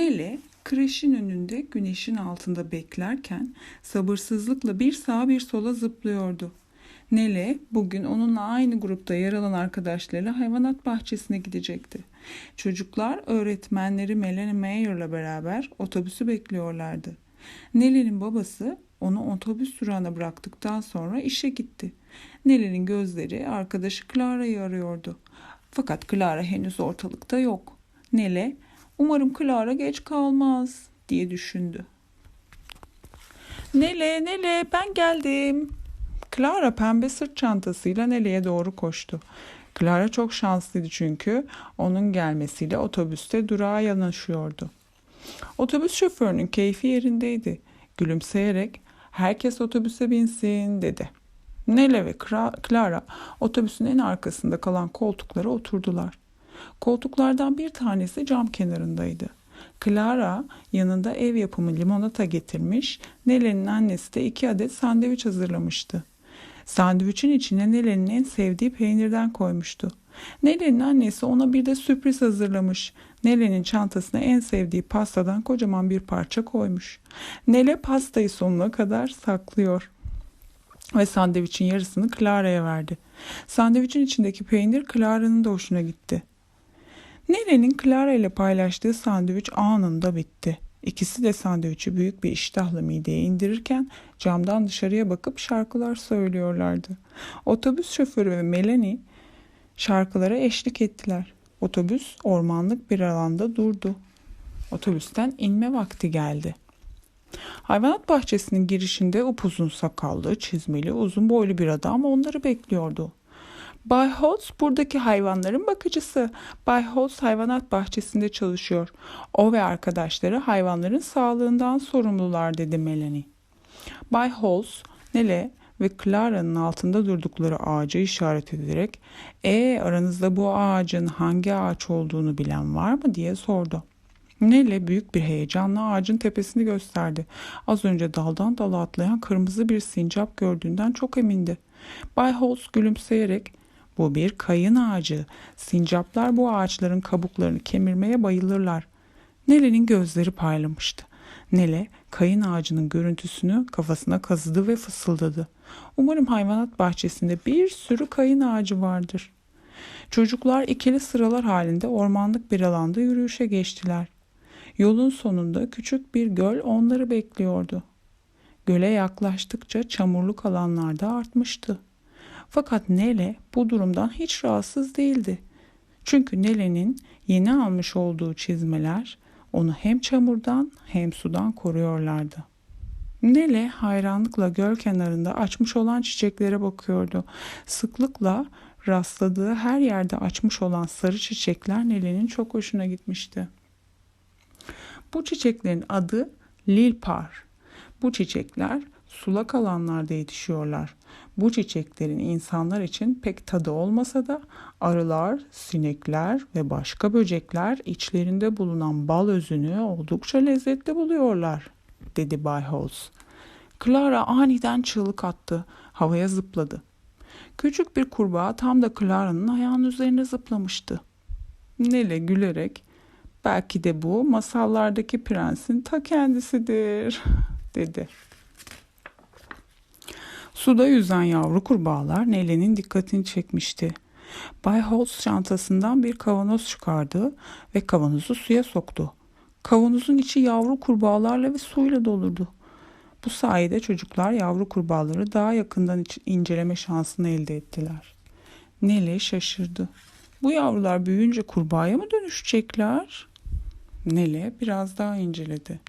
Nele kreşin önünde güneşin altında beklerken sabırsızlıkla bir sağa bir sola zıplıyordu. Nele bugün onunla aynı grupta yer alan arkadaşlarıyla hayvanat bahçesine gidecekti. Çocuklar öğretmenleri Melanie Mayer'la beraber otobüsü bekliyorlardı. Nele'nin babası onu otobüs durağına bıraktıktan sonra işe gitti. Nele'nin gözleri arkadaşı Clara'yı arıyordu. Fakat Clara henüz ortalıkta yok. Nele, umarım Clara geç kalmaz diye düşündü. Nele, Nele ben geldim. Clara pembe sırt çantasıyla Nele'ye doğru koştu. Clara çok şanslıydı çünkü onun gelmesiyle otobüste durağa yanaşıyordu. Otobüs şoförünün keyfi yerindeydi. Gülümseyerek herkes otobüse binsin dedi. Nele ve Clara otobüsün en arkasında kalan koltuklara oturdular. Koltuklardan bir tanesi cam kenarındaydı. Clara yanında ev yapımı limonata getirmiş, Nele'nin annesi de iki adet sandviç hazırlamıştı. Sandviçin içine Nele'nin en sevdiği peynirden koymuştu. Nele'nin annesi ona bir de sürpriz hazırlamış. Nele'nin çantasına en sevdiği pastadan kocaman bir parça koymuş. Nele pastayı sonuna kadar saklıyor. Ve sandviçin yarısını Clara'ya verdi. Sandviçin içindeki peynir Clara'nın da hoşuna gitti. Nele'nin Clara ile paylaştığı sandviç anında bitti. İkisi de sandviçi büyük bir iştahla mideye indirirken camdan dışarıya bakıp şarkılar söylüyorlardı. Otobüs şoförü ve Melanie şarkılara eşlik ettiler. Otobüs ormanlık bir alanda durdu. Otobüsten inme vakti geldi. Hayvanat bahçesinin girişinde upuzun sakallı, çizmeli, uzun boylu bir adam onları bekliyordu. Bay Holtz buradaki hayvanların bakıcısı. Bay Holtz hayvanat bahçesinde çalışıyor. O ve arkadaşları hayvanların sağlığından sorumlular dedi Melanie. Bay Holtz, Nele ve Clara'nın altında durdukları ağacı işaret ederek "E aranızda bu ağacın hangi ağaç olduğunu bilen var mı?" diye sordu. Nele büyük bir heyecanla ağacın tepesini gösterdi. Az önce daldan dala atlayan kırmızı bir sincap gördüğünden çok emindi. Bay Holtz gülümseyerek bu bir kayın ağacı. Sincaplar bu ağaçların kabuklarını kemirmeye bayılırlar. Nele'nin gözleri parlamıştı. Nele kayın ağacının görüntüsünü kafasına kazıdı ve fısıldadı. Umarım hayvanat bahçesinde bir sürü kayın ağacı vardır. Çocuklar ikili sıralar halinde ormanlık bir alanda yürüyüşe geçtiler. Yolun sonunda küçük bir göl onları bekliyordu. Göle yaklaştıkça çamurluk alanlarda artmıştı. Fakat Nele bu durumdan hiç rahatsız değildi. Çünkü Nele'nin yeni almış olduğu çizmeler onu hem çamurdan hem sudan koruyorlardı. Nele hayranlıkla göl kenarında açmış olan çiçeklere bakıyordu. Sıklıkla rastladığı her yerde açmış olan sarı çiçekler Nele'nin çok hoşuna gitmişti. Bu çiçeklerin adı lilpar. Bu çiçekler sulak alanlarda yetişiyorlar. Bu çiçeklerin insanlar için pek tadı olmasa da arılar, sinekler ve başka böcekler içlerinde bulunan bal özünü oldukça lezzetli buluyorlar, dedi Bay Holmes. Clara aniden çığlık attı, havaya zıpladı. Küçük bir kurbağa tam da Clara'nın ayağının üzerine zıplamıştı. Nele gülerek, belki de bu masallardaki prensin ta kendisidir, dedi. Suda yüzen yavru kurbağalar Nele'nin dikkatini çekmişti. Bay Holtz çantasından bir kavanoz çıkardı ve kavanozu suya soktu. Kavanozun içi yavru kurbağalarla ve suyla dolurdu. Bu sayede çocuklar yavru kurbağaları daha yakından inceleme şansını elde ettiler. Nele şaşırdı. Bu yavrular büyüyünce kurbağaya mı dönüşecekler? Nele biraz daha inceledi.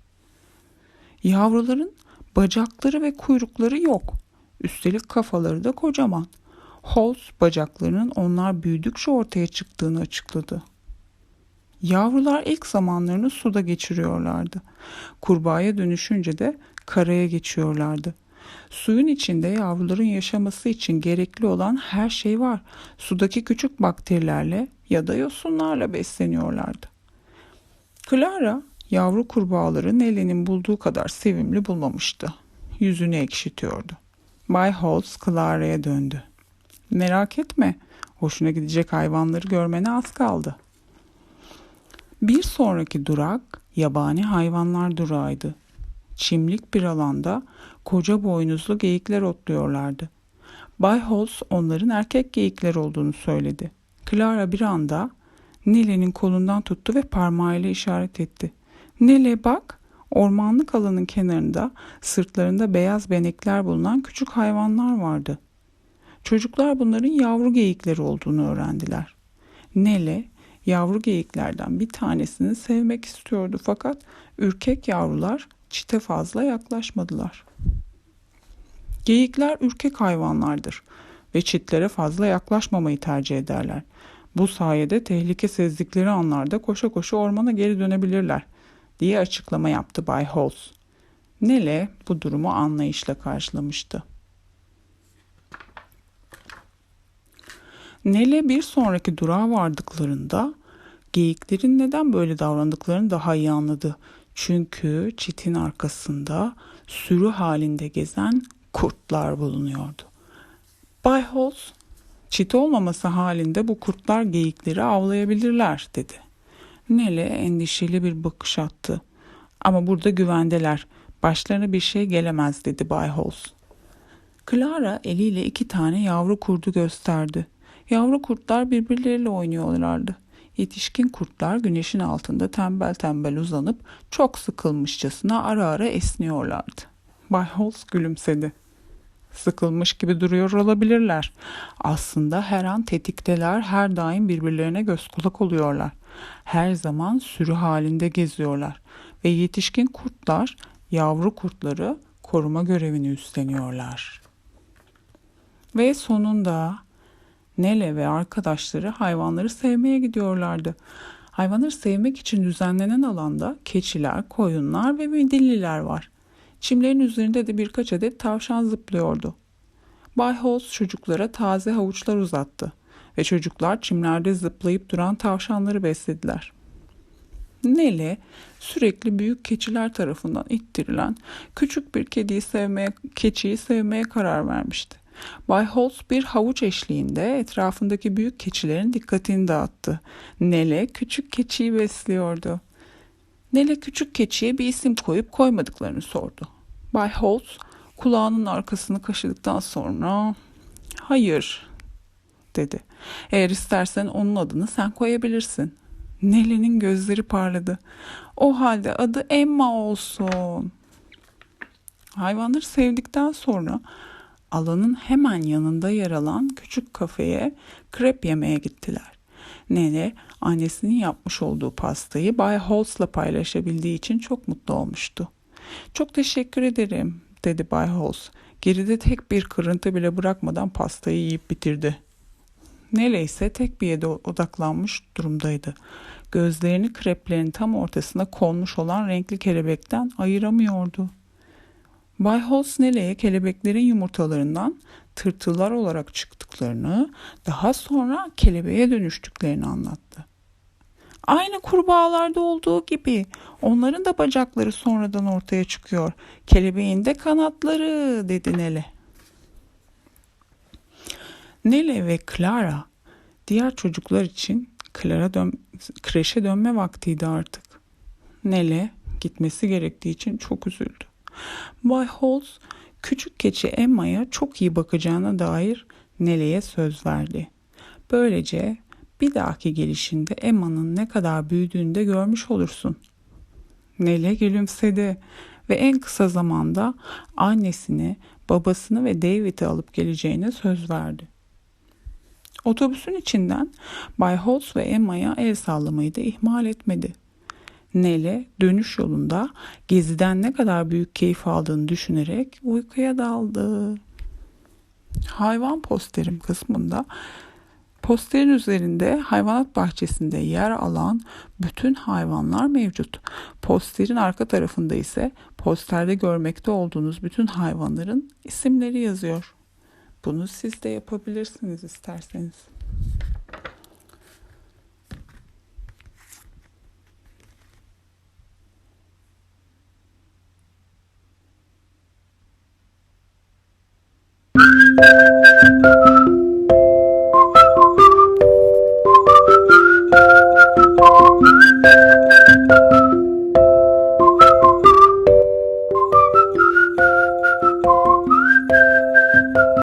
Yavruların bacakları ve kuyrukları yok. Üstelik kafaları da kocaman. Holz bacaklarının onlar büyüdükçe ortaya çıktığını açıkladı. Yavrular ilk zamanlarını suda geçiriyorlardı. Kurbağaya dönüşünce de karaya geçiyorlardı. Suyun içinde yavruların yaşaması için gerekli olan her şey var. Sudaki küçük bakterilerle ya da yosunlarla besleniyorlardı. Clara yavru kurbağaları Nelly'nin bulduğu kadar sevimli bulmamıştı. Yüzünü ekşitiyordu. Bay Holtz Clara'ya döndü. Merak etme, hoşuna gidecek hayvanları görmene az kaldı. Bir sonraki durak yabani hayvanlar durağıydı. Çimlik bir alanda koca boynuzlu geyikler otluyorlardı. Bay Holmes onların erkek geyikler olduğunu söyledi. Clara bir anda Nele'nin kolundan tuttu ve parmağıyla işaret etti. Nele bak, ormanlık alanın kenarında sırtlarında beyaz benekler bulunan küçük hayvanlar vardı. Çocuklar bunların yavru geyikleri olduğunu öğrendiler. Nele yavru geyiklerden bir tanesini sevmek istiyordu fakat ürkek yavrular çite fazla yaklaşmadılar. Geyikler ürkek hayvanlardır ve çitlere fazla yaklaşmamayı tercih ederler. Bu sayede tehlike sezdikleri anlarda koşa koşa ormana geri dönebilirler diye açıklama yaptı Bay Holmes. Nele bu durumu anlayışla karşılamıştı. Nele bir sonraki durağa vardıklarında geyiklerin neden böyle davrandıklarını daha iyi anladı. Çünkü çitin arkasında sürü halinde gezen kurtlar bulunuyordu. Bay Holmes, çit olmaması halinde bu kurtlar geyikleri avlayabilirler dedi. Nele endişeli bir bakış attı. Ama burada güvendeler. Başlarına bir şey gelemez dedi Bay Holmes. Clara eliyle iki tane yavru kurdu gösterdi. Yavru kurtlar birbirleriyle oynuyorlardı. Yetişkin kurtlar güneşin altında tembel tembel uzanıp çok sıkılmışçasına ara ara esniyorlardı. Bay Holmes gülümsedi. Sıkılmış gibi duruyor olabilirler. Aslında her an tetikteler, her daim birbirlerine göz kulak oluyorlar. Her zaman sürü halinde geziyorlar ve yetişkin kurtlar yavru kurtları koruma görevini üstleniyorlar. Ve sonunda Nele ve arkadaşları hayvanları sevmeye gidiyorlardı. Hayvanları sevmek için düzenlenen alanda keçiler, koyunlar ve midilliler var. Çimlerin üzerinde de birkaç adet tavşan zıplıyordu. Bay Holmes çocuklara taze havuçlar uzattı ve çocuklar çimlerde zıplayıp duran tavşanları beslediler. Nele sürekli büyük keçiler tarafından ittirilen küçük bir kediyi sevmeye, keçiyi sevmeye karar vermişti. Bay Holmes bir havuç eşliğinde etrafındaki büyük keçilerin dikkatini dağıttı. Nele küçük keçiyi besliyordu. Nele küçük keçiye bir isim koyup koymadıklarını sordu. Bay Holmes kulağının arkasını kaşıdıktan sonra hayır dedi. Eğer istersen onun adını sen koyabilirsin. Nele'nin gözleri parladı. O halde adı Emma olsun. Hayvanları sevdikten sonra alanın hemen yanında yer alan küçük kafeye krep yemeye gittiler. Nene annesinin yapmış olduğu pastayı Bay Holt's'la paylaşabildiği için çok mutlu olmuştu. Çok teşekkür ederim dedi Bay Holtz. Geride tek bir kırıntı bile bırakmadan pastayı yiyip bitirdi. Nele ise tek bir yere odaklanmış durumdaydı. Gözlerini kreplerin tam ortasına konmuş olan renkli kelebekten ayıramıyordu. Bay Holtz Nele'ye kelebeklerin yumurtalarından tırtıllar olarak çıktıklarını, daha sonra kelebeğe dönüştüklerini anlattı. Aynı kurbağalarda olduğu gibi onların da bacakları sonradan ortaya çıkıyor. Kelebeğin de kanatları dedi Nele. Nele ve Clara diğer çocuklar için Clara dön kreşe dönme vaktiydi artık. Nele gitmesi gerektiği için çok üzüldü. Bay Holmes küçük keçi Emma'ya çok iyi bakacağına dair Nele'ye söz verdi. Böylece bir dahaki gelişinde Emma'nın ne kadar büyüdüğünü de görmüş olursun. Nele gülümsedi ve en kısa zamanda annesini, babasını ve David'i alıp geleceğine söz verdi. Otobüsün içinden Bay Holtz ve Emma'ya el sallamayı da ihmal etmedi. Nele dönüş yolunda geziden ne kadar büyük keyif aldığını düşünerek uykuya daldı. Hayvan posterim kısmında posterin üzerinde hayvanat bahçesinde yer alan bütün hayvanlar mevcut. Posterin arka tarafında ise posterde görmekte olduğunuz bütün hayvanların isimleri yazıyor. Bunu siz de yapabilirsiniz isterseniz. Música